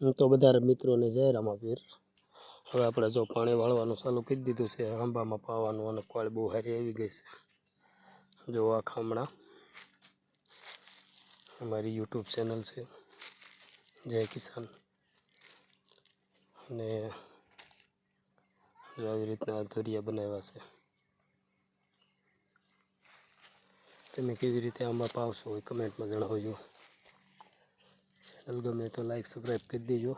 હું તો બધા મિત્રોને જય રામાપીર. હવે આપણે જો પાણી વાળવાનું ચાલુ કરી દીધું છે, આંબામાં પાવાનું અને કોળ બહુ હારી આવી ગઈ છે. જો આ ખામણા અમારી યુટ્યુબ ચેનલ છે, જય કિસાન. અને આવી રીતના ધોરિયા બનાવ્યા છે. તમે કેવી રીતે આંબા પાવશો એ કમેન્ટમાં જણાવજો. ચેનલ ગમે તો લાઈક સબસ્ક્રાઈબ કરી દેજો